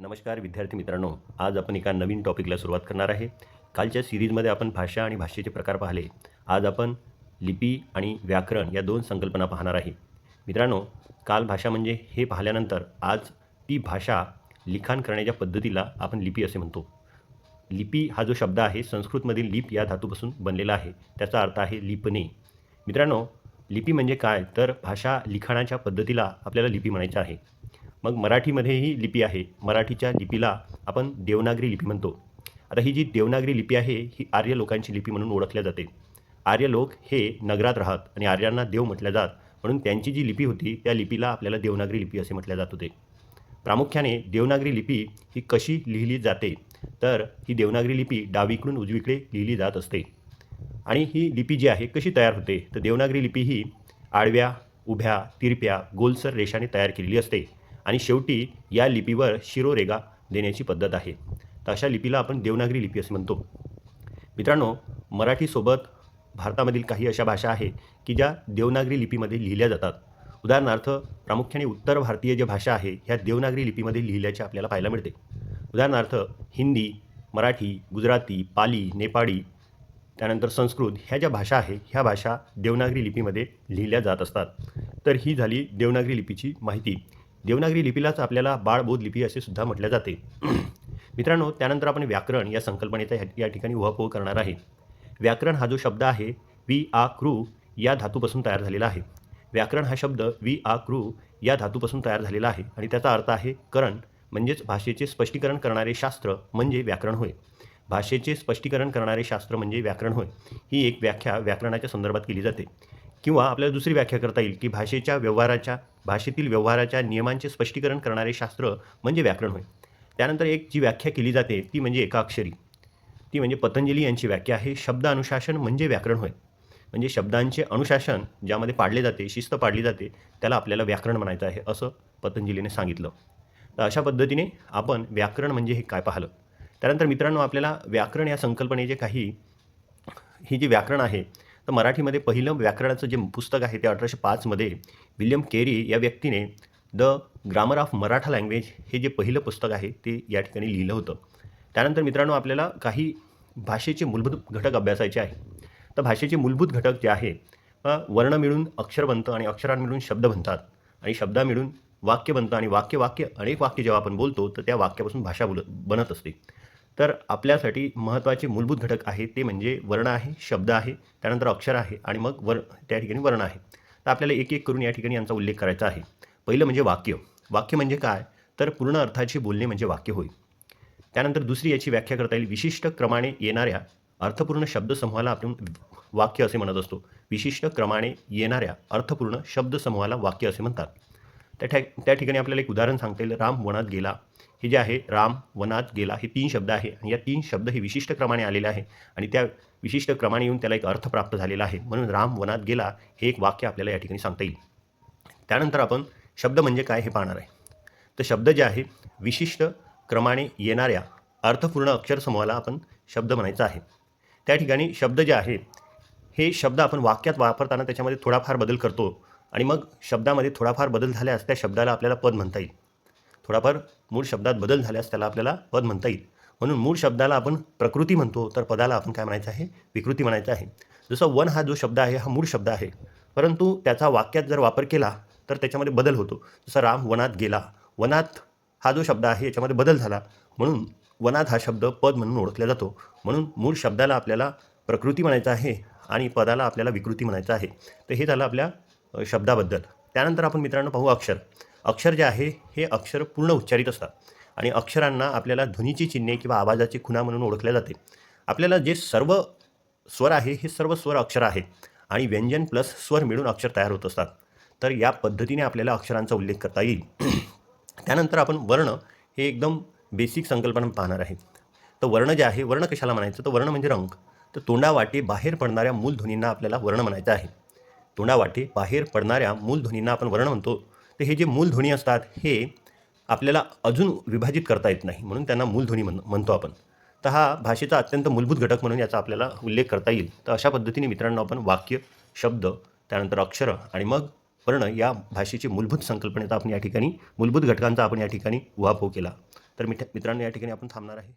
नमस्कार विद्यार्थी मित्रांनो. आज आपण एका नवीन टॉपिकला सुरुवात करणार आहे. कालच्या सिरीजमध्ये आपण भाषा आणि भाषेचे प्रकार पाहिले. आज आपण लिपी आणि व्याकरण या दोन संकल्पना पाहणार आहे. मित्रांनो काल भाषा म्हणजे हे पाहिल्यानंतर आज ती भाषा लिखाण करण्याच्या पद्धतीला आपण लिपी असे म्हणतो. लिपी हा जो शब्द आहे संस्कृतमधील लिप या धातूपासून बनलेला आहे. त्याचा अर्थ आहे लिपणे. मित्रांनो लिपी म्हणजे काय? तर भाषा लिखाणाच्या पद्धतीला आपल्याला लिपी म्हणायचं आहे. मग मराठीमध्येही लिपी आहे. मराठीच्या लिपीला आपण देवनागरी लिपी म्हणतो. आता ही जी देवनागरी लिपी आहे ही आर्य लोकांची लिपी म्हणून ओळखल्या जाते. आर्य लोक हे नगरात राहत आणि आर्यांना देव म्हटल्या जात म्हणून त्यांची जी लिपी होती त्या लिपीला आपल्याला देवनागरी लिपी असे म्हटल्या जात होते. प्रामुख्याने देवनागरी लिपी ही कशी लिहिली जाते तर ही देवनागरी लिपी डावीकडून उजवीकडे लिहिली जात असते. आणि ही लिपी जी आहे कशी तयार होते तर देवनागरी लिपी ही आडव्या उभ्या तिरप्या गोलसर रेषाने तयार केलेली असते. आणि शेवटी या लिपीवर शिरोरेगा देण्याची पद्धत आहे. तर अशा लिपीला आपण देवनागरी लिपी असे म्हणतो. मित्रांनो मराठीसोबत भारतामधील काही अशा भाषा आहे की ज्या देवनागरी लिपीमध्ये लिहिल्या जातात. उदाहरणार्थ प्रामुख्याने उत्तर भारतीय ज्या भाषा आहे ह्या देवनागरी लिपीमध्ये लिहिल्याचे आपल्याला पाहायला मिळते. उदाहरणार्थ हिंदी मराठी गुजराती पाली नेपाळी त्यानंतर संस्कृत ह्या ज्या भाषा आहे ह्या भाषा देवनागरी लिपीमध्ये लिहिल्या जात असतात. तर ही झाली देवनागरी लिपीची माहिती. देवनागरी लिपीलाच आपल्याला बाळबोध लिपी असे सुद्धा म्हटले जाते. मित्रांनो त्यानंतर आपण व्याकरण या संकल्पनेचा या ठिकाणी उहापोह करणार आहे. व्याकरण हा जो शब्द आहे वी आ क्रू या धातूपासून तयार झालेला आहे. व्याकरण हा शब्द वी आ क्रू या धातूपासून तयार झालेला आहे आणि त्याचा अर्थ आहे करण म्हणजेच भाषेचे स्पष्टीकरण करणारे शास्त्र म्हणजे व्याकरण होय. भाषेचे स्पष्टीकरण करणारे शास्त्र म्हणजे व्याकरण होय. ही एक व्याख्या व्याकरणाच्या संदर्भात केली जाते. किंवा आपल्याला दुसरी व्याख्या करता येईल की भाषेच्या व्यवहाराच्या भाषेतील व्यवहाराच्या नियमांचे स्पष्टीकरण करणारे शास्त्र म्हणजे व्याकरण होय. त्यानंतर एक जी व्याख्या केली जाते ती म्हणजे एकाक्षरी ती म्हणजे पतंजली यांची व्याख्या आहे. शब्द अनुशासन म्हणजे व्याकरण होय. म्हणजे शब्दांचे अनुशासन ज्यामध्ये पाडले जाते शिस्त पाडली जाते त्याला आपल्याला व्याकरण म्हणायचं आहे असं पतंजलीने सांगितलं. तर अशा पद्धतीने आपण व्याकरण म्हणजे हे काय पाहिलं? त्यानंतर मित्रांनो आपल्याला व्याकरण या संकल्पनेचे काही ही जी व्याकरण आहे तर मराठीमध्ये पहिलं व्याकरणाचं जे पुस्तक आहे ते अठराशे पाचमध्ये विल्यम केरी या व्यक्तीने the grammar of Maratha language हे जे पहिलं पुस्तक आहे ते या ठिकाणी लिहिलं होतं. त्यानंतर मित्रांनो आपल्याला काही भाषेचे मूलभूत घटक अभ्यासायचे आहे. तर भाषेचे मूलभूत घटक जे आहे वर्ण मिळून अक्षर बनतं आणि अक्षरां मिळून शब्द बनतात. आणि शब्दा मिळून वाक्य बनतं आणि वाक्य वाक्य अनेक वाक्य जेव्हा आपण बोलतो तर त्या वाक्यापासून भाषा बोल बनत असते. तर आपल्यासाठी महत्त्वाचे मूलभूत घटक आहे ते म्हणजे वर्ण आहे शब्द आहे त्यानंतर अक्षर आहे आणि मग वर त्या ठिकाणी वर्ण आहे. तर आपल्याला एक एक करून या ठिकाणी यांचा उल्लेख करायचा आहे. पहिलं म्हणजे वाक्य. वाक्य म्हणजे काय? तर पूर्ण अर्थाचे बोलणे म्हणजे वाक्य होईल त्यानंतर दुसरी याची व्याख्या करता येईल. विशिष्ट क्रमाने येणाऱ्या अर्थपूर्ण शब्दसमूहाला आपण वाक्य असे म्हणत असतो. विशिष्ट क्रमाने येणाऱ्या अर्थपूर्ण शब्दसमूहाला वाक्य असे म्हणतात. त्या ठॅ त्या ठिकाणी आपल्याला एक उदाहरण सांगता येईल. राम वनात गेला. हे जे आहे राम वनात गेला हे तीन शब्द आहे. आणि या तीन शब्द हे विशिष्ट क्रमाने आलेले आहे. आणि त्या विशिष्ट क्रमाने येऊन त्याला एक अर्थ प्राप्त झालेला आहे. म्हणून राम वनात गेला हे एक वाक्य आपल्याला या ठिकाणी सांगता येईल. त्यानंतर आपण शब्द म्हणजे काय हे पाहणार आहे. तर शब्द जे आहे विशिष्ट क्रमाने येणाऱ्या अर्थपूर्ण अक्षरसमूहाला आपण शब्द म्हणायचा आहे. त्या ठिकाणी शब्द जे आहे हे शब्द आपण वाक्यात वापरताना त्याच्यामध्ये थोडाफार बदल करतो. आणि मग शब्दामध्ये थोडाफार बदल झाल्यास त्या शब्दाला आपल्याला पद म्हणता येईल. थोडाफार मूळ शब्दात बदल झाल्यास त्याला आपल्याला पद म्हणता येईल. म्हणून मूळ शब्दाला आपण प्रकृती म्हणतो तर पदाला आपण काय म्हणायचं आहे? विकृती म्हणायचं आहे. जसं वन हा जो शब्द आहे हा मूळ शब्द आहे. परंतु त्याचा वाक्यात जर वापर केला तर त्याच्यामध्ये बदल होतो. जसं राम वनात गेला. वनात हा जो शब्द आहे याच्यामध्ये बदल झाला. म्हणून वनात हा शब्द पद म्हणून ओळखला जातो. म्हणून मूळ शब्दाला आपल्याला प्रकृती म्हणायचं आहे आणि पदाला आपल्याला विकृती म्हणायचं आहे. तर हे झालं आपल्या शब्दाबद्दल. त्यानंतर आपण मित्रांनो पाहू अक्षर. अक्षर जे आहे हे अक्षर पूर्ण उच्चारित असतात. आणि अक्षरांना आपल्याला ध्वनीची चिन्हे किंवा आवाजाची खुणा म्हणून ओळखल्या जाते. आपल्याला जे सर्व स्वर आहे हे सर्व स्वर अक्षर आहेत. आणि व्यंजन प्लस स्वर मिळून अक्षर तयार होत असतात. तर या पद्धतीने आपल्याला अक्षरांचा उल्लेख करता येईल. त्यानंतर आपण वर्ण हे एकदम बेसिक संकल्पना पाहणार आहे. तर वर्ण जे आहे वर्ण कशाला म्हणायचं? तर वर्ण म्हणजे रंग. तर तोंडावाटे बाहेर पडणाऱ्या मूलध्वनींना आपल्याला वर्ण म्हणायचं आहे. तोंडावाटे बाहेर पडणाऱ्या मूलध्वनींना आपण वर्ण म्हणतो. तर हे जे मूलध्वनी असतात हे आपल्याला अजून विभाजित करता येत नाही म्हणून त्यांना मूलध्वनी म्हण म्हणतो आपण. तर हा भाषेचा अत्यंत मूलभूत घटक म्हणून याचा आपल्याला उल्लेख करता येईल. तर अशा पद्धतीने मित्रांनो आपण वाक्य शब्द त्यानंतर अक्षरं आणि मग वर्ण या भाषेची मूलभूत संकल्पनेचा आपण या ठिकाणी मूलभूत घटकांचा आपण या ठिकाणी उहापोह केला. तर मिठ मित्रांनो या ठिकाणी आपण थांबणार आहे.